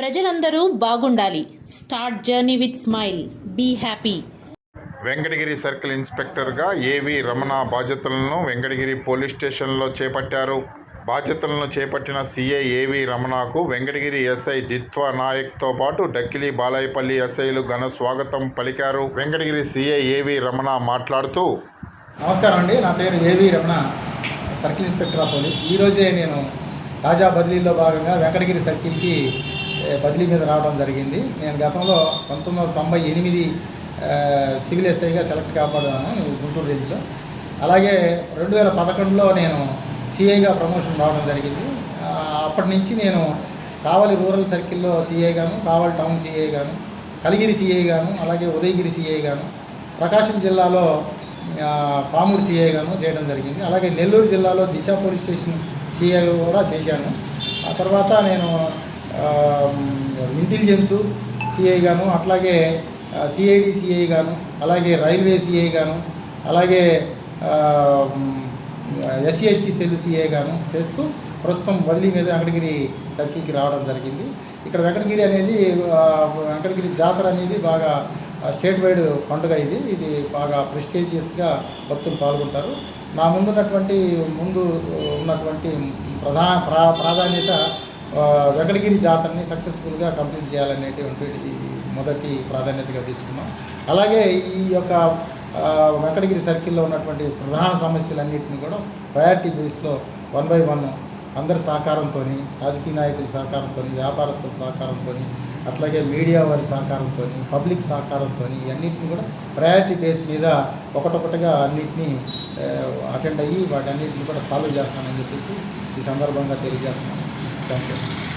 ప్రజలందరూ బాగుండాలి. Start journey with smile be happy Venkatagiri circle ఇన్స్పెక్టర్గా ఏవి రమణ బాధ్యతలను వెంకటగిరి పోలీస్ స్టేషన్లో చేపట్టారు? బాధ్యతలను చేపట్టిన సీఐ ఏవి రమణకు వెంకటగిరి ఎస్ఐ జిత్వా నాయక్తో పాటు డక్కిలి బాలాయపల్లి ఎస్ఐలు ఘన స్వాగతం పలికారు. వెంకటగిరి సీఐ ఏవి రమణ మాట్లాడుతూ నమస్కారం అండి. నా పేరు AV Ramana circle inspector of police. ఈరోజే నేను తాజా బదిలీలో భాగంగా వెంకటగిరి సర్కిల్కి బదిలీ మీద రావడం జరిగింది. నేను గతంలో పంతొమ్మిది వందల తొంభై ఎనిమిది సివిల్ ఎస్ఐగా సెలెక్ట్ కాబడ్డాను గుంటూరు రేంజ్లో. అలాగే రెండు వేల పదకొండులో నేను సిఐగా ప్రమోషన్ రావడం జరిగింది. అప్పటి నుంచి నేను కావలి రూరల్ సర్కిల్లో సిఐ గాను కావలి టౌన్ సిఐ గాను కలిగిరి సిఐ గాను అలాగే ఉదయగిరి సిఐ గాను ప్రకాశం జిల్లాలో ఆ, పామూరు సిఐ గాను చేయడం జరిగింది. అలాగే నెల్లూరు జిల్లాలో దిశ పోలీస్ స్టేషన్ సిఐ కూడా చేశాను. ఆ తర్వాత నేను ఇంటెలిజెన్సు సిఐ గాను అట్లాగే సిఐడి సిఐ గాను అలాగే రైల్వే సిఐ గాను అలాగే ఎస్సీఎస్టీ సెల్ సిఐ గాను చేస్తూ ప్రస్తుతం బదిలీ మీద వెంకటగిరి సర్కిల్కి రావడం జరిగింది. ఇక్కడ వెంకటగిరి అనేది వెంకటగిరి జాతర అనేది బాగా స్టేట్ వైడ్ పండుగ ఇది. ఇది బాగా ప్రెస్టీజియస్గా భక్తులు పాల్గొంటారు. నా ముందున్నటువంటి ముందు ఉన్నటువంటి ప్రధాన ప్రా ప్రాధాన్యత వెంకటగిరి జాతరని సక్సెస్ఫుల్గా కంప్లీట్ చేయాలనేటువంటి మొదటి ప్రాధాన్యతగా తీసుకున్నాం. అలాగే ఈ యొక్క వెంకటగిరి సర్కిల్లో ఉన్నటువంటి ప్రధాన సమస్యలన్నింటినీ కూడా ప్రయారిటీ బేస్లో వన్ బై వన్ అందరి సహకారంతో రాజకీయ నాయకుల సహకారంతో వ్యాపారస్తుల సహకారంతో అట్లాగే మీడియా వారి సహకారంతో పబ్లిక్ సహకారంతో ఇవన్నిటిని కూడా ప్రయారిటీ బేస్ మీద ఒకటొకటిగా అన్నింటినీ అటెండ్ అయ్యి వాటన్నిటిని కూడా సాల్వ్ చేస్తానని చెప్పేసి ఈ సందర్భంగా తెలియజేస్తున్నాను Thank you.